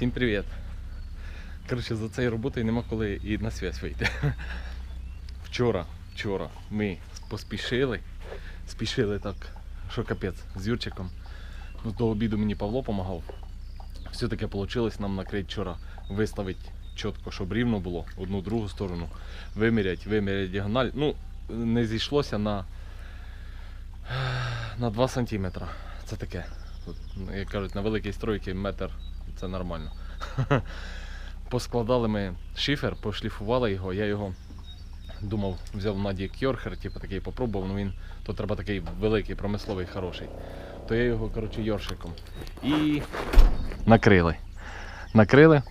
Всім привіт. Коротше, за цією роботою нема коли і на связь вийти. Вчора, вчора ми поспішили, спішили так, що капець, з Юрчиком. Ну, до обіду мені Павло допомагав. Все-таки вийшло нам накрити вчора, виставити чітко, щоб рівно було одну другу сторону. Виміряти, виміряти діагональ. Ну, не зійшлося на, на 2 см. Це таке. Тут, Як кажуть, на великій стройці метр це нормально. Поскладали ми шифер, пошліфували його. Я його думав, взяв Наді Кьорхер, типу такий попробував, ну він то треба такий великий, промисловий, хороший. То я його, коротше, йоршиком. І накрили. Накрили.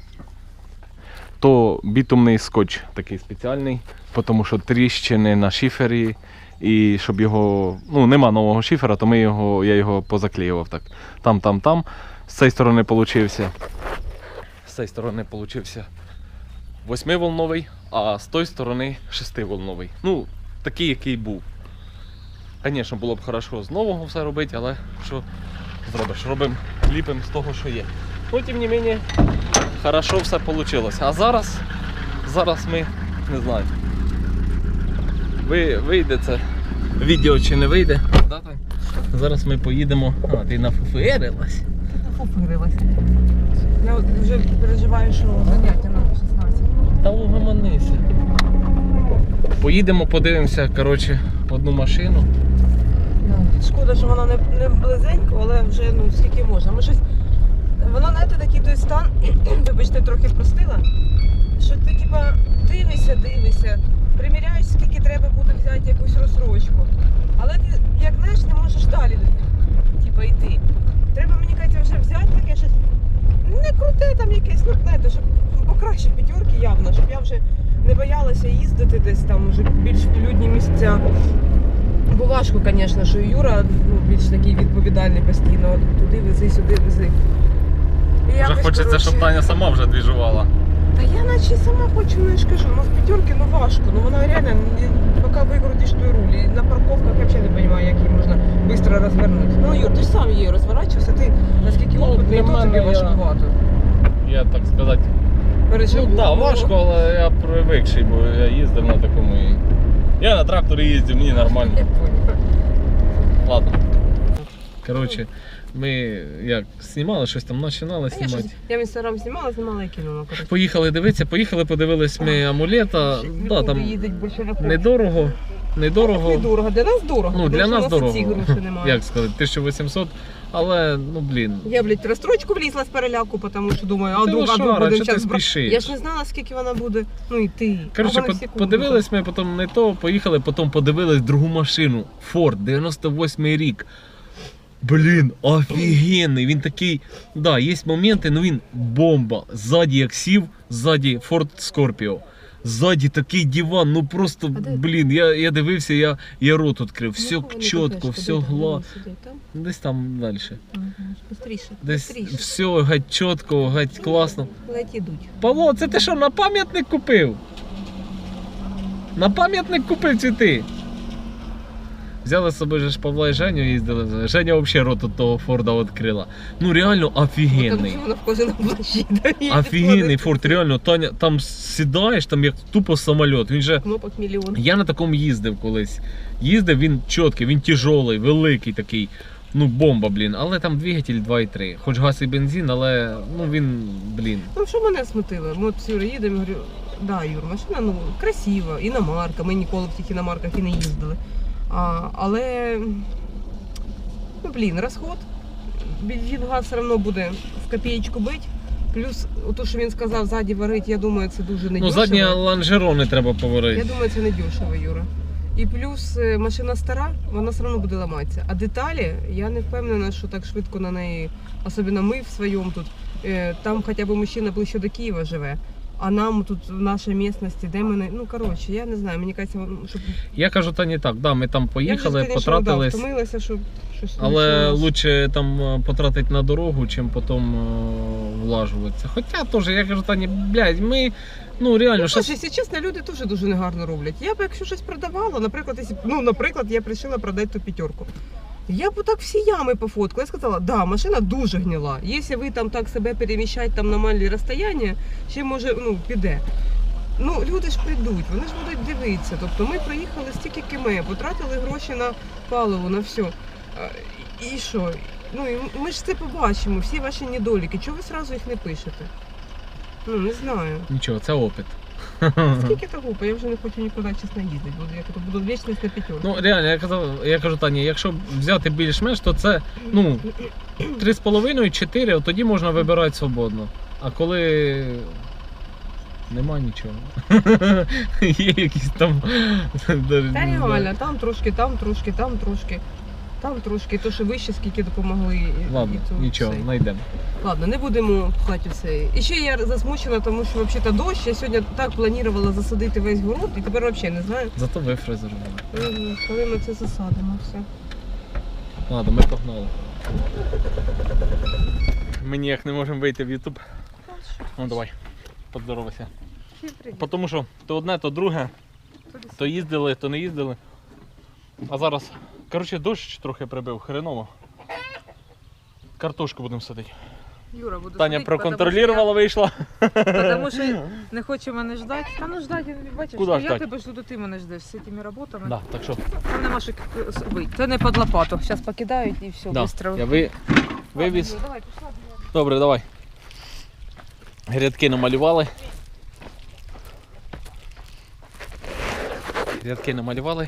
То бітумний скотч такий спеціальний, тому що тріщини на шифері. І щоб його. Ну, нема нового шифера, то ми його, я його позаклеював так. Там, там, там. З цієї сторони получився. З цієї сторони получився восьмиволновий, а з тої сторони шестиволновий. Ну, такий, який був. Звісно, було б хорошо з нового все робити, але що зробиш? Робимо, ліпимо з того, що є. Ну, тим не менше, хорошо все вийшло. А зараз, зараз ми не знаю. Ви, вийде це відео чи не вийде. Да, Зараз ми поїдемо. А, ти нафуферилась. Пофирилася. Я вже переживаю, що заняття на 16. Та угомонися. Поїдемо, подивимося, коротше, одну машину. Шкода, що вона не, не близенько, але вже ну скільки можна. Ми щось. Воно, знаєте, такий той стан, вибачте, трохи простила. Що ти типа дивишся, дивишся, приміряєш, скільки треба буде взяти якусь розсрочку. Але ти, як знаєш, не можеш далі типа, йти. Треба, мені кажеться, вже взяти таке щось. Не круте там якесь, ну знаєте, щоб покраще п'ятерки явно, щоб я вже не боялася їздити десь там вже більш людні місця. Бо важко, звісно, що Юра ну, більш такий відповідальний постійно. Туди вези, сюди вези. І Вже хочеться, щоб Таня сама вже двіжувала. Та я наче сама хочу, ну я ж кажу, ну в п'ятерки ну важко. Ну вона реально, не- поки викрутиш той руль. І на парковках я взагалі не розумію, як її можна швидко розвернути. Ну Юр, ти ж сам її розворачувався, ти наскільки Ну, опитний, то тобі я- важкувато. Я так сказати. Пережив. Ну так, важко, але я привикший, бо я їздив на такому і. Я на тракторі їздив, мені нормально. Я. Ладно. Коротше, ми як знімали щось там, починали Я, знімати. я в інстаграм знімала, знімала і кинула. коротше. Поїхали дивитися, поїхали, подивились ми амулета. Да, Люди там їздять більше не недорого. Недорого. Недорого, для нас дорого. Ну, тому для що нас у і дорого. ці гроші немає. Як сказати, 1800, але ну блін. Я, блядь, розстрочку влізла з переляку, тому що думаю, а Ти а лошара, будемо що ти зараз брати. спішиш? Я ж не знала, скільки вона буде. Ну і ти. Коротше, по- подивились ми, потім не то, поїхали, потім подивились другу машину. Ford, 98 рік. Блін, офігенний. Він такий. Да, є моменти, але він бомба. Ззаді як сів, ззаді Ford Scorpio. Ззаді такий диван, ну просто, блін, я, я дивився, я, я рот відкрив. Ну, Все чітко, все гла. Десь там далі. Десь все геть чітко, геть класно. Ледь. Павло, це ти що, на пам'ятник купив? На пам'ятник купив чи ти? Взяли з собою ж Павла і Женю їздили. Женя взагалі рот від того Форда відкрила. Ну реально офігенний. вона в кожному плащі. Офігенний. Форд, реально, Таня, там сідаєш, там як тупо самоліт. Він же. Кнопок мільйон. Я на такому їздив колись. Їздив, він чіткий, він тяжолий, великий такий. Ну, бомба, блін. Але там двигатель 2,3. Хоч газ і бензин, але ну він, блін. Ну що мене смутило? Ми от з Юрою їдемо, говорю, да, Юр, машина ну, красива, іномарка. Ми ніколи в тих іномарках і не їздили. А, але, ну блін, розход. Бензин газ все одно буде в копієчку бить. Плюс, то, що він сказав, ззаді варить, я думаю, це дуже Ну, недешево. задні лонжерони треба поварити. Я думаю, це не дешево, Юра. І плюс е, машина стара, вона все одно буде ламатися. А деталі, я не впевнена, що так швидко на неї, особливо ми в своєму тут, е, там хоча б мужчина ближче до Києва живе. А нам тут в нашій місцевості, де мене, ну коротше, я не знаю, мені кажеться, щоб Я кажу, та не так. Да, ми там поїхали, я потратились. Да, втомилася, щоб щось Але лучше там е, потратити на дорогу, чим потім е, влажуватися. Хоча теж, я кажу, Тані, блядь, ми ну реально Ну, щас- якщо чесно, люди теж дуже негарно роблять. Я б якщо щось продавала, наприклад, якщо, ну, наприклад, я вирішила продати ту п'ятерку. Я б отак всі ями пофоткала. Я сказала, да, машина дуже гніла. Якщо ви там так себе переміщаєте там на малі розстояння, ще може ну, піде. Ну, люди ж прийдуть, вони ж будуть дивитися. Тобто ми проїхали стільки км, потратили гроші на паливо, на все. І що? Ну, ми ж це побачимо, всі ваші недоліки. Чого ви одразу їх не пишете? Ну, не знаю. Нічого, це опит. Скільки то глупо, я вже не хочу нікуди чесно їздити. Буду, я то буду вічність на п'ятерку. Ну реально, я казав, я кажу Тані, якщо взяти більш-менш, то це ну 3,5-4, тоді можна вибирати свободно. А коли нема нічого. Є якісь там. Та реально, там трошки, там трошки, там трошки, там трошки, то що вище, скільки допомогли. Ладно, і то нічого, все. знайдемо. Ладно, не будемо пхати це. І ще я засмучена, тому що взагалі дощ. Я сьогодні так планувала засадити весь город, і тепер взагалі не знаю, Зато ви фрезерували. Мгм, коли ми це засадимо. Все. Ладно, ми погнали. Ми ніяк не можемо вийти в Ютуб. Ну давай, поздоровайся. Тому що то одне, то друге, то їздили, то не їздили. А зараз, коротше, дощ трохи прибив, хреново. Картошку будемо садити. Юра, буду Таня садить, проконтролювала, вийшла. Потому що не хоче мене ждати. Та ну ждати, бачиш, Куда я ждать? тебе жду, то ти мене ждеш з цими роботами. Да, так що, Там нема що к- Це не під лопату. Зараз покидають і все, да, швидко. я ви, вивіз. Давай, пішла. Добре, давай. Грядки намалювали. Грядки намалювали.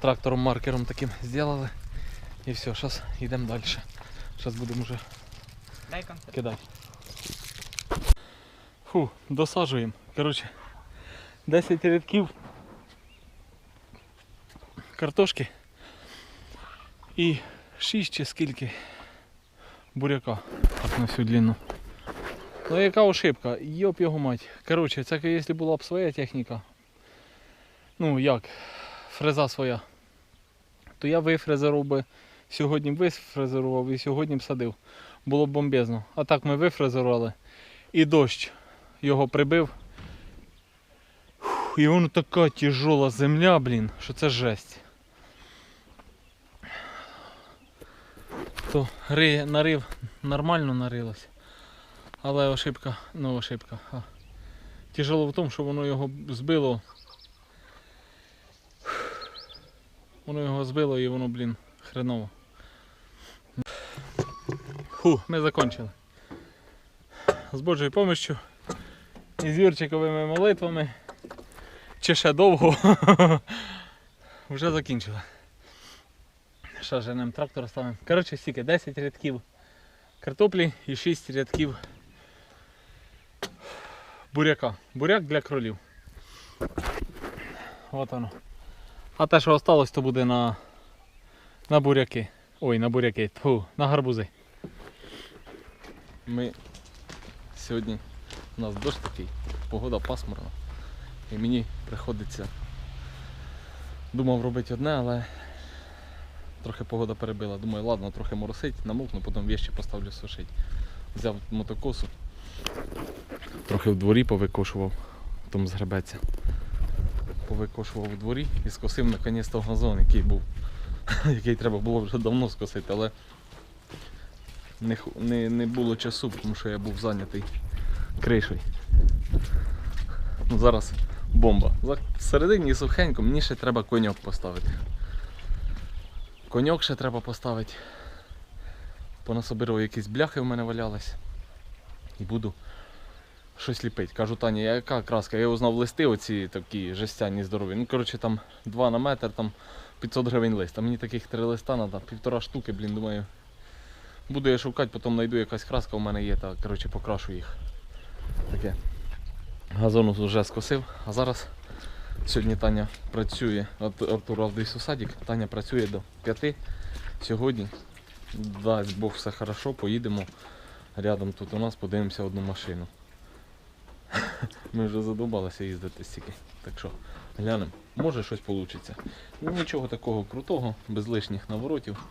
Трактором маркером таким зробили. І все, зараз йдемо далі. Зараз будемо вже кидати. Фу, досаджуємо. Коротше, 10 рядків картошки і 6 чи скільки буряка. Так на всю длину. Ну яка ошибка? Йоп його мать. Коротше, це якщо була б своя техніка. Ну як, фреза своя. То я вифрезерував би, сьогодні вифрезерував і сьогодні б садив. Було б бомбезно. А так ми вифрезерували. І дощ його прибив. І воно така тяжола земля, блін, що це жесть. То ри, нарив нормально нарилось. Але ошибка, ну ошибка. А. Тяжело в тому, що воно його збило. Воно його збило і воно, блін, хреново. Фу, ми закончили. З Божою помощью і з Юрчиковими молитвами. Чи ще довго. Вже закінчили. Ще женемо трактор ставимо. Коротше, стільки 10 рядків картоплі і 6 рядків буряка. Буряк для кролів. От воно. А те, що осталось, то буде на, на буряки. Ой, на буряки. Тьфу, на гарбузи. Ми сьогодні у нас дощ такий, погода пасмурна. І мені приходиться. Думав робити одне, але трохи погода перебила. Думаю, ладно, трохи моросить, намокну, потім вещі поставлю сушити. Взяв мотокосу, трохи в дворі повикошував, потім згребеться. Повикошував у дворі і скосив наконець-то газон, який був, який треба було вже давно скосити, але не, не, не було часу, тому що я був зайнятий кришею. Ну, зараз бомба. Всередині сухенько, мені ще треба коньок поставити. Коньок ще треба поставити. Понасобирував якісь бляхи в мене валялись. І буду щось ліпити. Кажу, Таня, яка краска? Я узнав листи оці такі жестяні здорові. Ну, коротше, там 2 на метр, там 500 гривень лист. А мені таких три листа треба, півтора штуки, блін, думаю. Буду я шукати, потім знайду якась краска у мене є, та коротше покрашу їх. Таке. Газон вже скосив, а зараз сьогодні Таня працює, Артур у садик, Таня працює до 5. Сьогодні, дасть Бог все хорошо, поїдемо рядом тут у нас, подивимося одну машину. Ми вже задумалися їздити стільки. Так що глянемо, може щось вийде. Нічого такого крутого, без лишніх наворотів.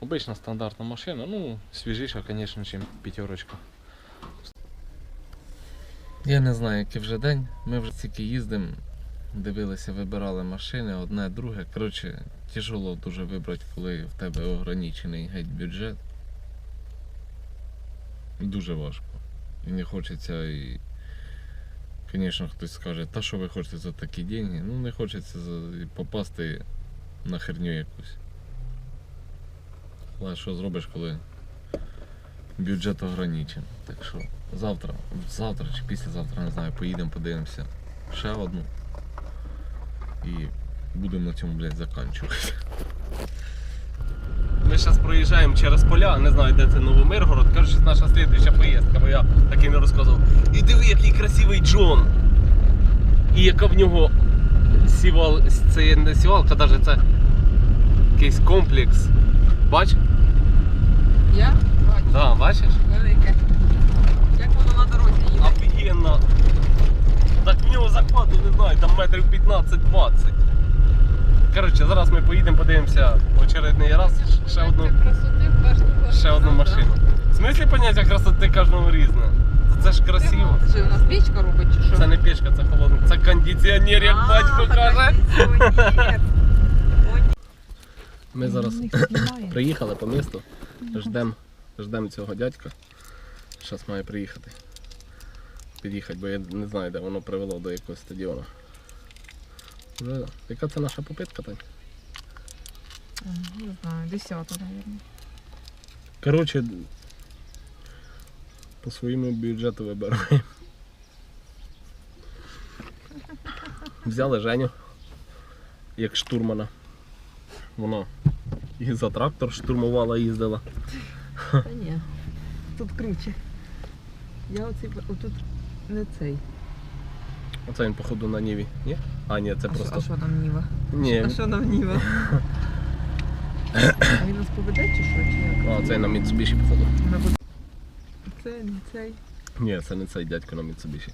Обична стандартна машина, ну, свіжіша, звісно, ніж п'ятерочка. Я не знаю, який вже день. Ми вже стільки їздимо. дивилися, вибирали машини, одне, друге. Коротше, тяжело дуже вибрати, коли в тебе ограничений геть бюджет. Дуже важко. І не хочеться і. Звісно, хтось скаже, та що ви хочете за такі деньги? Ну не хочеться попасти на херню якусь. Але що зробиш, коли бюджет ограничений? Так що завтра, завтра чи післязавтра, не знаю, поїдемо, подивимося ще одну. І будемо на цьому, блядь, заканчувати. Ми зараз проїжджаємо через поля, не знаю, де це Новомиргород. Коротше, це наша слідуюча поїздка, бо я так і не розказував. І диви, який красивий Джон. І яка в нього сівал, це не сівалка, навіть це якийсь комплекс. Бач? Я бачу, Да, бачиш? велике. Як воно на дорозі їде. Офігенно. Так в нього захвату не знаю, там метрів 15-20. Коротше, зараз ми поїдемо, подивимося очередний раз ще одну, ще одну машину. В смислі поняття красоти кожного різне? Це ж красиво. Чи у нас пічка робить, чи що? Це не пішка, це холодно. Це кондиціонер, як батько каже. Ми зараз приїхали по місту, ждемо ждем цього дядька. Зараз має приїхати. Під'їхати, бо я не знаю, де воно привело до якогось стадіону. Вже, яка це наша попитка, Тань? Не знаю, десята, мабуть. Коротше, по своєму бюджету вибираємо. Взяли Женю як штурмана. Вона і за трактор штурмувала, їздила. Та ні. Тут круче. Я оцей, отут не цей. Оце він, походу, на Ніві. Ні? А, ні, це а, що, просто. а що нам Ніва? Ні, А що нам Ніва? а він нас поведе чи що? Чи як? а, це на Mitsubishi, походу. Це не цей. Ні, це не цей дядько на Mitsubishi.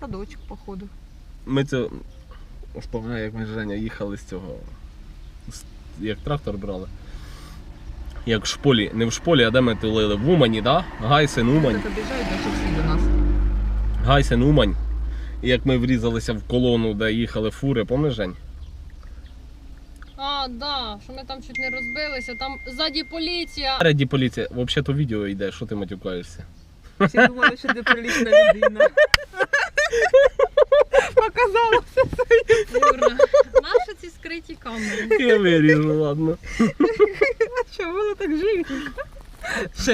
Садочок, походу. Ми це споминаю, як ми з Женя їхали з цього. Як трактор брали. Як в шполі, не в шполі, а де ми тулили? В Умані, да? Гайсен Умань. Так обіжають, наче всі до нас. Гайсен Умань. Як ми врізалися в колону, де їхали фури, пам'ятаєш, Жень? А, да, що ми там чуть не розбилися, там ззаді поліція. Спереді поліція. Взагалі то відео йде, що ти матюкаєшся? Всі думали, що це прилічна людина. Показала. Юра, наші ці скриті камери. Я виріжу, ладно. Що було так живенько.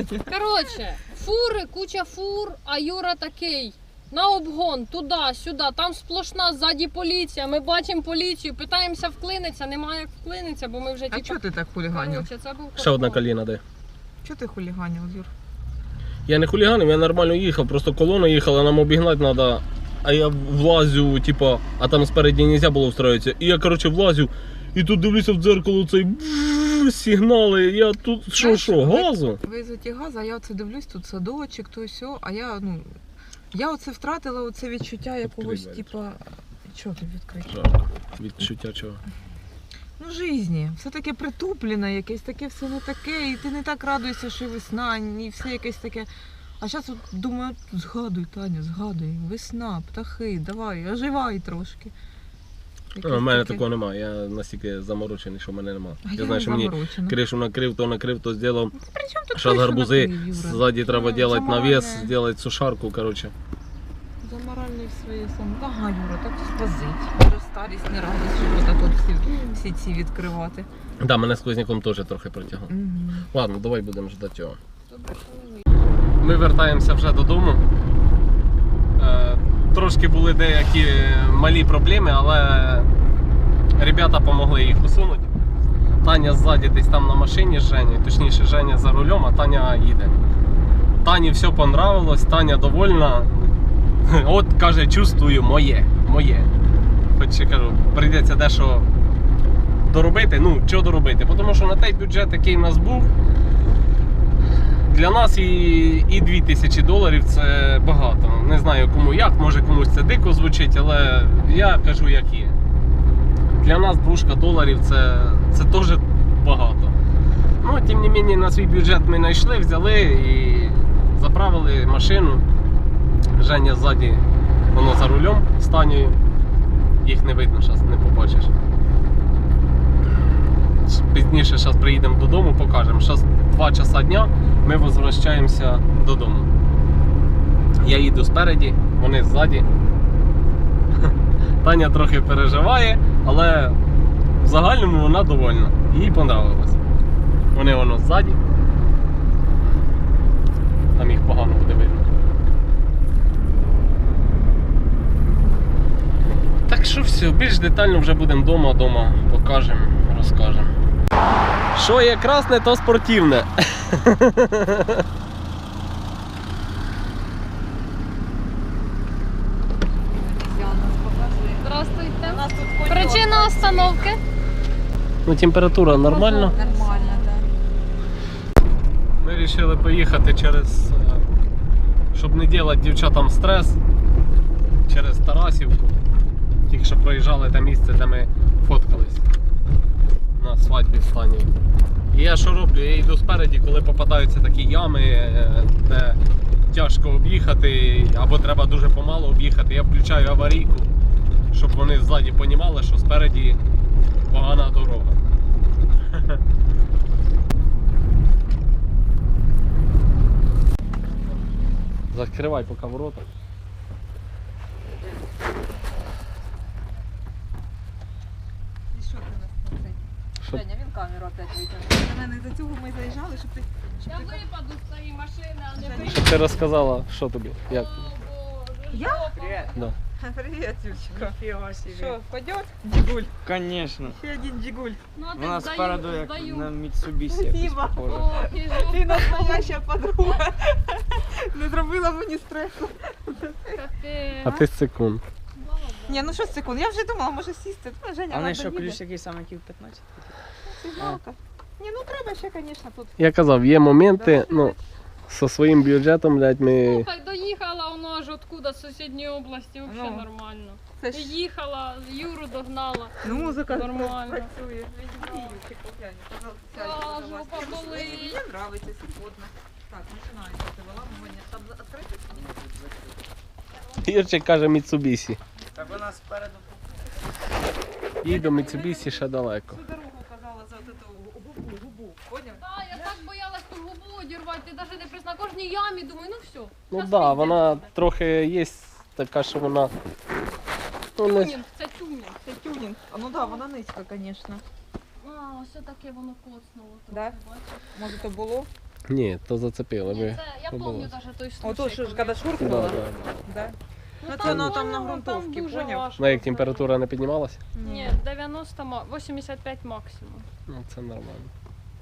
Коротше, фури, куча фур, а Юра такий. На обгон, туди, сюди, там сплошна ззаді поліція. Ми бачимо поліцію, питаємося вклинитися, немає як вклинитися, бо ми вже А типа. чого ти так хуліганив? Коротше, це був Ще одна коліна де. Чого ти хуліганив, Юр? Я не хуліганив, я нормально їхав, просто колона їхала, нам обігнати треба. А я влазю, типа, а там спереді не можна було встроїтися. І я, коротше, влазю, і тут дивлюся в дзеркало цей сигнали. Я тут що, Знаєш, що, ви- газу? Ви за ті гази, а я оце дивлюсь, тут садочок, то сьо, а я, ну, я оце втратила оце відчуття якогось, типу, типа, чого тут відкрити? Відчуття чого. Ну, житті. Все таке притуплене, якесь таке все не таке, і ти не так радуєшся, що весна, і все якесь таке. А зараз от думаю, згадуй, Таня, згадуй, весна, птахи, давай, оживай трошки. У мене такого немає, я настільки заморочений, що в мене немає. А Я знаю, що мені кришу накрив, то накрив, то зробив. Зараз гарбузи, ззаді треба Ну, робити навіс, зробити сушарку, коротше. За моральне своє сам. Ага, Юра, так спазить. Вже старість не радість, що так от всі, всі ці відкривати. Да, мене сквозняком теж трохи протягнуло. Угу. Ладно, давай будемо ждати його. Ми вертаємося вже додому. Е, Трошки були деякі малі проблеми, але ребята допомогли їх усунути. Таня ззаді десь там на машині з Женєю, точніше Женя за рулем, а Таня їде. Тані все понравилось, Таня довольна. От каже, чувствую моє, моє. Хоч я кажу, прийдеться дещо доробити. Ну, що доробити? Тому що на той бюджет, який в нас був, для нас і, і 2000 доларів це багато. Не знаю кому як, може комусь це дико звучить, але я кажу як є. Для нас двушка доларів це, це теж багато. Ну, тим не мені, на свій бюджет ми знайшли, взяли і заправили машину. Женя ззаді, воно за рулем з Танею. Їх не видно зараз, не побачиш. Пізніше зараз приїдемо додому, покажемо. Зараз 2 часа дня ми возвращаємося додому. Я їду спереді, вони ззаді. Таня трохи переживає, але в загальному вона довольна. Їй понравилось. Вони воно ззаді. Там їх погано буде видно. Так що все, більш детально вже будемо вдома, вдома покажемо, розкажемо. Що є красне, то спортивне. Здравствуйте. Причина остановки. Ну, температура нормальна. Нормально, так. Ми вирішили поїхати через. е, Щоб не робити дівчатам стрес. Через Тарасівку. Тільки що проїжджали те місце, де ми фоткались. На свадьбі в Тані. І я що роблю? Я йду спереді, коли попадаються такі ями, е, де тяжко об'їхати, або треба дуже помало об'їхати, я включаю аварійку, щоб вони ззаді понімали, що спереді погана дорога. Закривай поки ворота. І що ти нас на цей? Щоб Женя, він камеру опять витягнув. На мене до цього ми заїжджали, щоб ти. Щоб Я ти... випаду з цієї машини, а не вийду. щоб ти розказала, що тобі. Як? О, Боже, Я? Да. Привіт, Юрчика. Фига себе. Що, пойдет? Дігуль. Конечно. Ще один дігуль. Ну, а У нас здаю, спереду як на Mitsubishi Спасибо. О. Ти настояща подруга. Не зробила мені стресу. А ти секунд. Ні, ну що секунд, я вже думала, може сісти. Ну, Женя, А ладно, що, ключ такий самий, як 15? Ні, ну треба ще, звісно, тут. Я казав, є моменти, ну, зі своїм бюджетом, блядь, ми. Слухай, доїхала воно аж откуда з сусідньої області, взагалі Ну. нормально. Це ж Їхала, Юру догнала. ну, музика Нормально. працює. Юрчик, поглянь, пожалуйста, жопа пожалуйста. болить. Мені нравиться. Так, починається це виламування. Там відкрити? Ірчик каже Міцубісі. Так у нас спереду. Їй до Міцубісі ще далеко. Всю дорогу казала за от эту губу, губу. Поняв? Так, я так боялась ту губу одірвати, ти навіть не прис кожній ямі, думаю, ну все. Ну так, да, вона трохи є така, що вона. Ну, не... Тюнінг, це тюнінг. Це тюнінг. А, ну да, вона низька, звісно. А, ось таке воно коцнуло. Да? трохи, бачиш? Може то було? Ні, то зацепили Ні, ви. це, я пам'ятаю було. навіть той случай. Ото що ж, коли- коли Да, шуркнула? да. Да. Ну, Ну, це воно там на дуже поняв? важко На як температура не піднімалася? Ні, 90, ма- 85 максимум. Ну це нормально.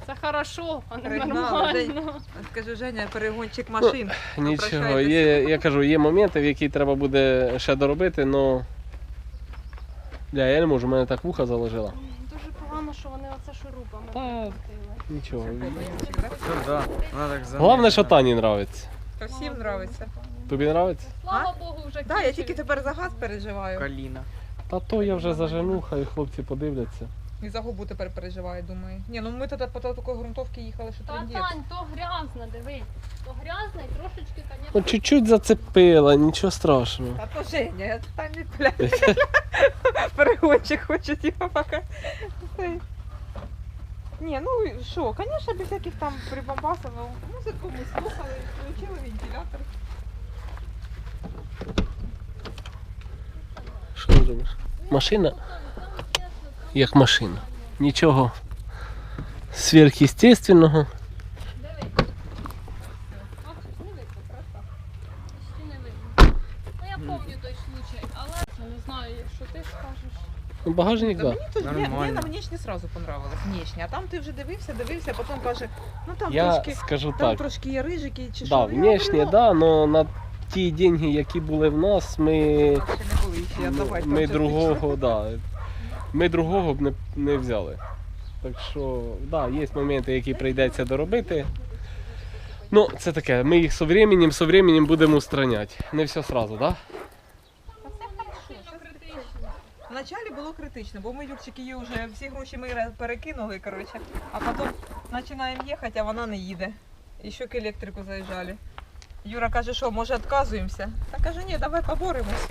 Це хорошо, а не нормально. Скажу, Женя, перегончик машин. Нічого, є, я кажу, є моменти, в які треба буде ще доробити, але. Бля, я не можу, в мене так вуха заложила. Дуже погано, що вони оце шурупами Та. Нічого. Це да. Так Головне, що. Тані нравиться. То всім нравиться. Тобі нравиться? Слава Богу, вже Так, я тільки тепер за газ переживаю. Каліна. Та то я вже зажену, хай хлопці подивляться. І за губу тепер переживаю, думаю. Ні, ну ми тоді по такої грунтовки їхали, що Та трендець. Тань, то грязно, диви. То грязно і трошечки, Ну звісно. чуть-чуть зацепила, нічого страшного. Та то Женя, я там не пляю. Перегончик хоче, типа, пока. Цей. Ні, ну що, звісно, без всяких там прибамбасів, ну, музику ми слухали, включили вентилятор. Що ти робиш? Машина як машина. Нічого сверхъестественного. Ну я пам'ятаю той случай, але не знаю, що ти скажеш. Ну, багажник, Та мені тут Нормально. Нормально. внешне сразу понравилось. Внешне. А там ти вже дивився, дивився, потім каже, ну там Я трошки, скажу там так. трошки є рижики чи Да, що. Я внешне, говорю, да, но на ті деньги, які були в нас, ми, ну, ще не були ще, ну, давай, ми другого, да, ми другого б не, не взяли. Так що, да, є моменти, які прийдеться доробити. Ну, це таке, ми їх со временем, со временем будемо устраняти. Не все сразу, да? Сильно критично. Вначалі було критично, бо ми Юрчики її вже всі гроші ми перекинули, коротше, а потім починаємо їхати, а вона не їде. І ще к електрику заїжджали. Юра каже, що може відказуємося. Та каже, ні, давай поборемось.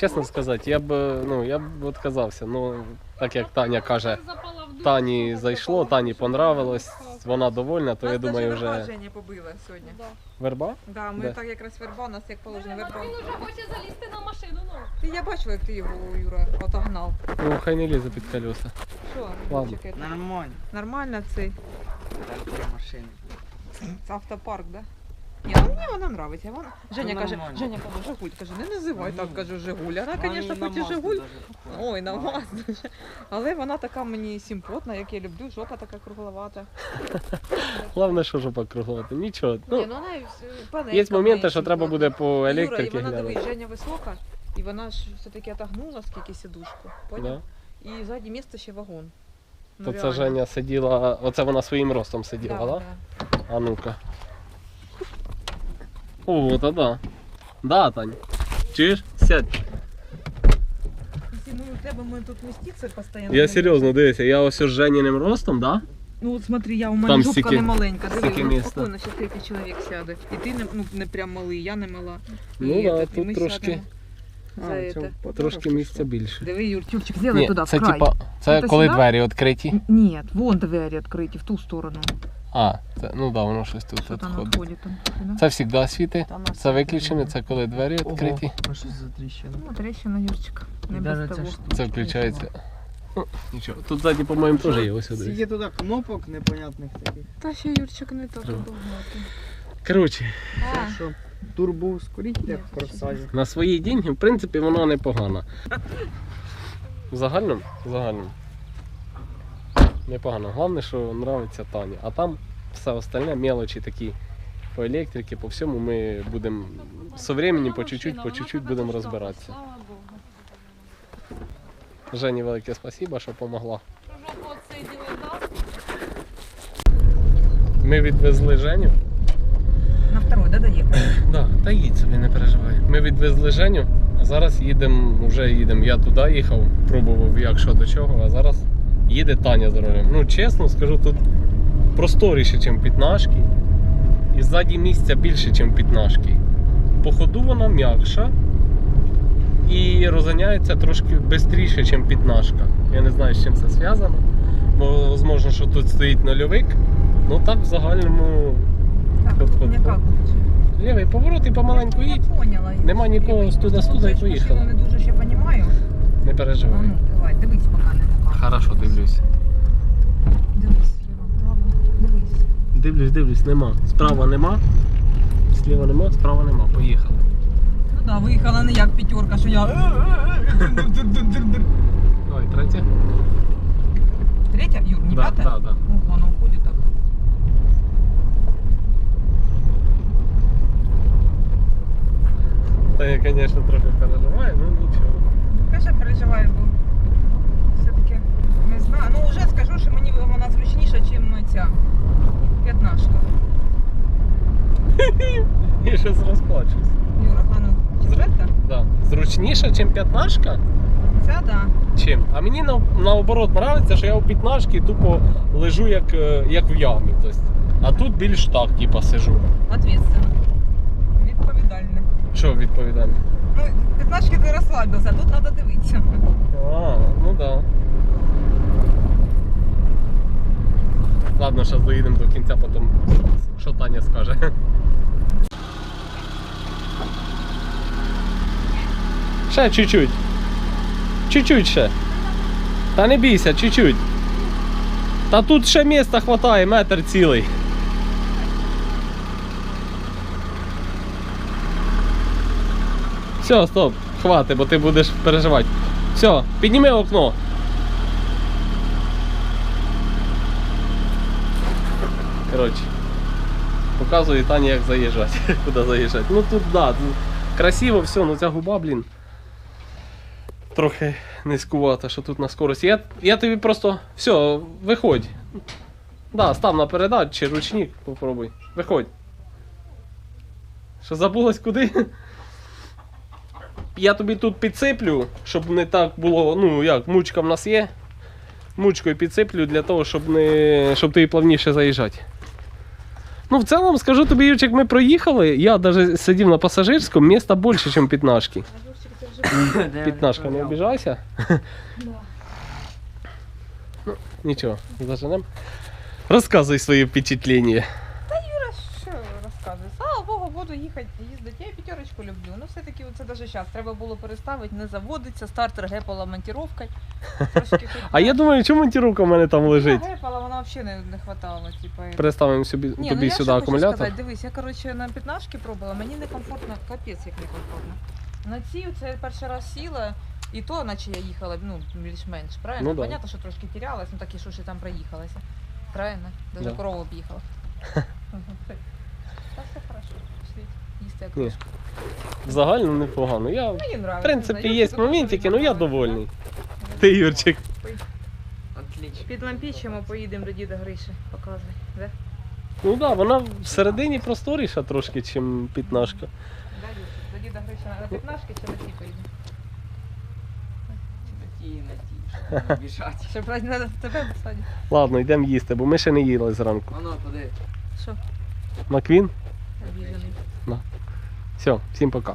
Чесно сказати, я б ну я б відказався. Ну, так як Таня каже. Тані зайшло, Тані понравилось, вона довольна, то я думаю, вже Женя побила сьогодні. Верба. Да, ми Де? так якраз верба, у нас як положено верба. Він уже хоче залізти на машину. Ну. Ти я бачила, як ти його, Юра, отогнав. Ну, хай не лізе під колеса. Що? Ладно. Нормально. Нормально цей. Так, машини. Це автопарк, да? Ні, ну мені вона нравиться. Вона... Женя Ну, каже, нормально. Женя каже, Жигуль, каже, не називай так, Ну, кажу, Жигуль. Вона, звісно, хоч і Жигуль. Ой, на вас. Але вона така мені симпотна, як я люблю, жопа така кругловата. Головне, що жопа круглувати. Нічого. Ні, Ну, ну вона панелька є моменти, що треба буде по Юра, і вона дивись, Женя висока, і вона ж все-таки отогнула скільки сідушку. Поняв? Да? І ззаді місце ще вагон. Ну, То це реально. Женя сиділа, оце вона своїм ростом сиділа, да? да. А ну-ка. О, та да. Да, Тань. Чуєш? Сядь. Если мы у тебя мы тут міститися постійно. Я серйозно дивися, я ось з Женіним ростом, да? Ну от смотри, я у мене Там жопка стільки- не маленька. Диви, стільки ну, місця. спокійно, ще третій чоловік сяде. І ти не, ну, не прям малий, я не мала. Ну і да, этот, і тут ми трошки- а, это. подорожці Трошки місця більше. Диви, Юрчик, сделай туди, це в край. типа, це Это коли сюди? двері відкриті. Н- Нет, вон двері відкриті, в ту сторону. А, це, ну да, воно щось тут Що там відходить. відходить? Там. Це завжди світить. Та Це немає. це коли двері відкриті. Ого, а що за тріщина? Ну, трещина, Юрчик. Не І без даже того. штука. Це включається. Ну, нічого. Тут ззаді, по-моєму, теж є ось сюди. Скільки туди кнопок непонятних таких. Та ще Юрчик не так Ага. багато. Коротше, А, Що, турбо ускоритель, як форсажі. на свої деньги, в принципі, воно непогано. В загальному, в загальному. Непогано. Головне, що нравиться Тані. А там все остальне, мелочі такі по електриці, по всьому ми будемо со временем по чуть-чуть, по чуть-чуть будемо розбиратися. Жені велике спасибо, що допомогла. Ми відвезли Женю. на второй, да, доїхали? Да, та їдь собі, не переживай. Ми відвезли Женю, а зараз їдемо, вже їдемо. Я туди їхав, пробував як що до чого, а зараз їде Таня за рулем. Ну, чесно скажу, тут просторіше, ніж п'ятнашки. І ззаді місця більше, ніж п'ятнашки. По ходу вона м'якша і розганяється трошки швидше, ніж п'ятнашка. Я не знаю, з чим це зв'язано. Бо, можливо, що тут стоїть нульовик. Ну так в загальному Так, лучше? Лівий поворот і помаленьку їдь. Я поняла. Нема нікого, студа-студа і поїхала. Я не дуже ще розумію. Не переживай. ну, давай, дивись, поки не покажу. Хорошо, дивлюсь. Дивись, Ліва, право, дивись. Дивлюсь, дивлюсь, нема. Справа нема. Зліва нема, справа нема. Поїхали. Ну да, виїхала не як п'ятерка, що я. Давай, третя. Третя, Юр, не Да, п'ята? да, да. Ну, вона уходить так. Я, трохи переживаю, ну нічого. Конечно, переживаю, бо все-таки не знаю. Ну, вже скажу, що мені вона зручніша, ніж ця п'ятнашка. І щось розплачусь. Юра, а ну, четверта? Да. Зручніша, ніж п'ятнашка? Ця, да. Чим? А мені на, наоборот подобається, що я у п'ятнашки тупо лежу як, е, як в ямі. Тобто. А тут більш так, типа, сижу. Ответственно. Що відповідально? Ну, п'ятнашки ти розслабився, тут треба дивитися. А, ну да. Ладно, зараз доїдемо до кінця, потім що Таня скаже. Ще чуть-чуть. Чуть-чуть ще. Та не бійся, чуть-чуть. Та тут ще міста хватає, метр цілий. Все, стоп, хватить, бо ти будеш переживати. Все, підніми окно. Коротше, показую Тані, як заїжджати. Куди заїжджати. Ну тут да, тут красиво все, ну ця губа, блін. Трохи низькувата, що тут на скорості. Я, я тобі просто. Все, виходь. Да, став на передач чи ручник, попробуй. Виходь. Що забулась куди? Я тобі тут підсиплю, щоб не так було, ну як, мучка в нас є. Мучкою підсиплю для того, щоб не. щоб тобі плавніше заїжджати. Ну, в цілому, скажу тобі, Юрчик, ми проїхали. Я навіть сидів на пасажирському, міста більше, ніж п'ятнашки. А Юрчик, це вже вже Пітнашка, не обіжайся. Ну, нічого, заженемо. Розказуй свої впечатлення. Юра, що розказує? Слава Богу, буду їхати, їздити. Я і п'ятерочку люблю. Ну все-таки це навіть зараз. Треба було переставити, не заводиться, стартер гепала монтіровкою. А я думаю, чому монтіровка в мене там лежить? Гепала, вона взагалі не, не хватало. Типу, і- Переставимо собі, Ні, тобі ну я сюди що хочу акумулятор. сказати, дивись, я коротше на п'ятнашки пробувала, мені некомфортно, капець як некомфортно. На цій це я перший раз сіла, і то, наче я їхала, ну, більш-менш, правильно? Ну да. Понятно, що трошки тірялась, ну так і що ж я там проїхалася. Правильно? Даже Да. корову об'їхала. Та все хорошо. Їсти як Ні. В непогано. Я, в Мені нравиться. принципі, є моментики, собі ну я довольний. Ти, Юрчик. Отлично. Під лампічемо поїдемо до діда Гриші, показуй. Де? Ну так, да, вона всередині просторіша трошки, ніж пітнашка. Да, Юрчик? До діда Гриші на п'ятнашки чи на ті поїдемо? Ті, на ті, щоб не біжать. Щоб брати треба тебе посадити. Ладно, йдемо їсти, бо ми ще не їли зранку. Воно туди. Що? Маквін? Обіжений. Все, всім пока.